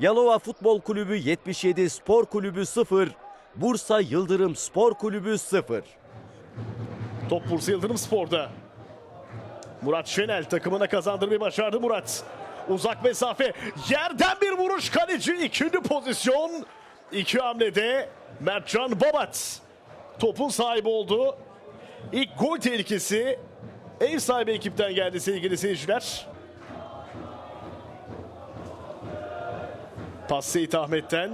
Yalova Futbol Kulübü 77 Spor Kulübü 0, Bursa Yıldırım Spor Kulübü 0. Top Bursa Yıldırım Spor'da. Murat Şenel takımına kazandırmayı başardı Murat. Uzak mesafe yerden bir vuruş kaleci ikinci pozisyon. İki hamlede Mertcan Babat topun sahibi oldu. İlk gol tehlikesi ev sahibi ekipten geldi sevgili seyirciler. Pas Seyit Ahmet'ten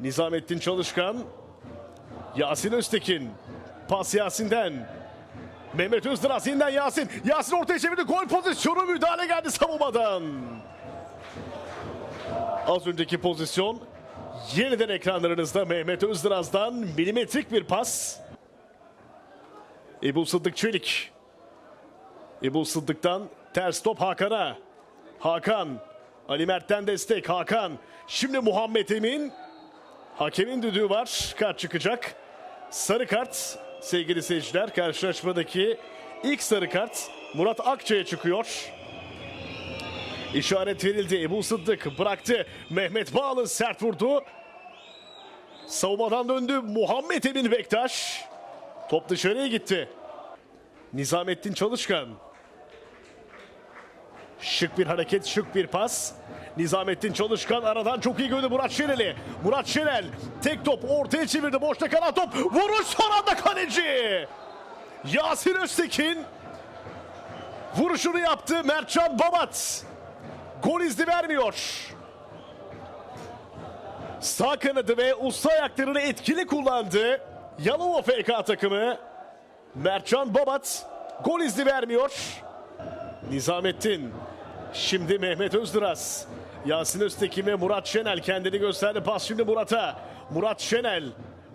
Nizamettin Çalışkan Yasin Öztekin Pas Yasin'den Mehmet Özdıraz yeniden Yasin. Yasin ortaya çevirdi. Gol pozisyonu müdahale geldi savunmadan. Az önceki pozisyon yeniden ekranlarınızda Mehmet Özdıraz'dan milimetrik bir pas. Ebu Sıddık Çelik. Ebu Sıddık'tan ters top Hakan'a. Hakan. Ali Mert'ten destek. Hakan. Şimdi Muhammed Emin. Hakemin düdüğü var. Kart çıkacak. Sarı kart sevgili seyirciler karşılaşmadaki ilk sarı kart Murat Akçay'a çıkıyor. İşaret verildi. Ebu Sıddık bıraktı. Mehmet Bağlı sert vurdu. Savunmadan döndü. Muhammed Emin Bektaş. Top dışarıya gitti. Nizamettin Çalışkan. Şık bir hareket, şık bir pas. Nizamettin Çalışkan aradan çok iyi gördü Murat Şenel'i. Murat Şenel tek top ortaya çevirdi. Boşta kalan top. Vuruş son anda kaleci. Yasin Öztekin vuruşunu yaptı. Mertcan Babat gol izni vermiyor. Sağ kanadı ve usta ayaklarını etkili kullandı. Yalova FK takımı. Mertcan Babat gol izni vermiyor. Nizamettin. Şimdi Mehmet Özdıraz. Yasin Öztekin ve Murat Şenel kendini gösterdi. Pas şimdi Murat'a. Murat Şenel.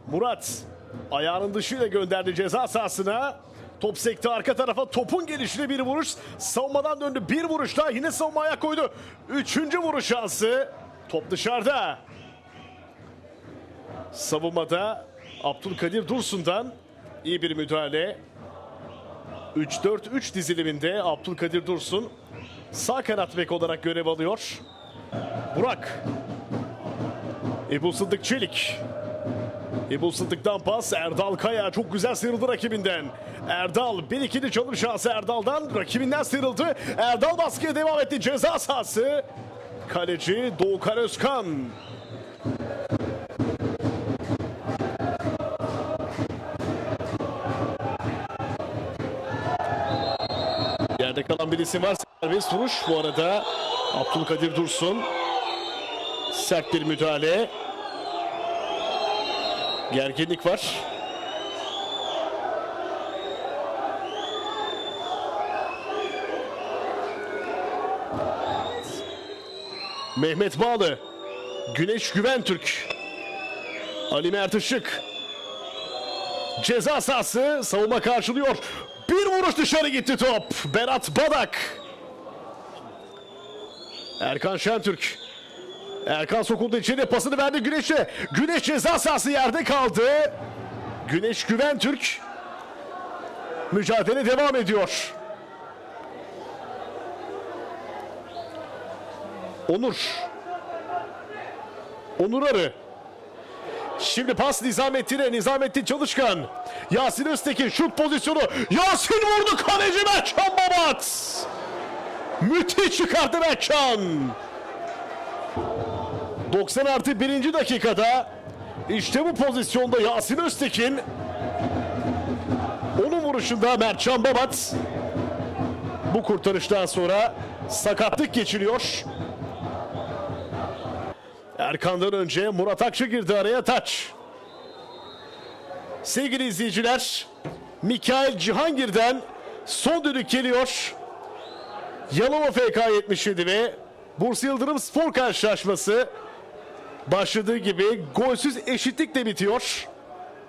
Murat ayağının dışıyla gönderdi ceza sahasına. Top sekti arka tarafa. Topun gelişine bir vuruş. Savunmadan döndü. Bir vuruş daha yine savunmaya koydu. Üçüncü vuruş şansı. Top dışarıda. Savunmada Abdülkadir Dursun'dan iyi bir müdahale. 3-4-3 diziliminde Abdülkadir Dursun sağ kanat bek olarak görev alıyor. Burak. Ebu Sıddık Çelik. Ebu Sıddık'tan pas Erdal Kaya çok güzel sıyrıldı rakibinden. Erdal bir ikili çalım şansı Erdal'dan rakibinden sıyrıldı. Erdal baskıya devam etti ceza sahası. Kaleci Doğukan Özkan. Yerde kalan bir isim var. Serbest vuruş bu arada. Abdülkadir Dursun. Sert bir müdahale. Gerginlik var. Mehmet Bağlı. Güneş Güventürk. Ali Mert Işık. Ceza sahası savunma karşılıyor. Bir vuruş dışarı gitti top. Berat Badak. Erkan Şentürk. Erkan sokuldu içeri pasını verdi Güneş'e. Güneş ceza sahası yerde kaldı. Güneş Güven Türk. Mücadele devam ediyor. Onur. Onur Arı. Şimdi pas Nizamettin'e. Nizamettin Çalışkan. Yasin Öztekin şut pozisyonu. Yasin vurdu kaleci Mertcan Babat. Müthiş çıkarttı Mertcan. 90 artı birinci dakikada işte bu pozisyonda Yasin Öztekin onun vuruşunda Mertcan Babat bu kurtarıştan sonra sakatlık geçiriyor. Erkan'dan önce Murat Akçı girdi araya taç. Sevgili izleyiciler, Mikail Cihangir'den son düdük geliyor. Yalova FK 77 ve Bursa Yıldırım Spor karşılaşması başladığı gibi golsüz eşitlikle bitiyor.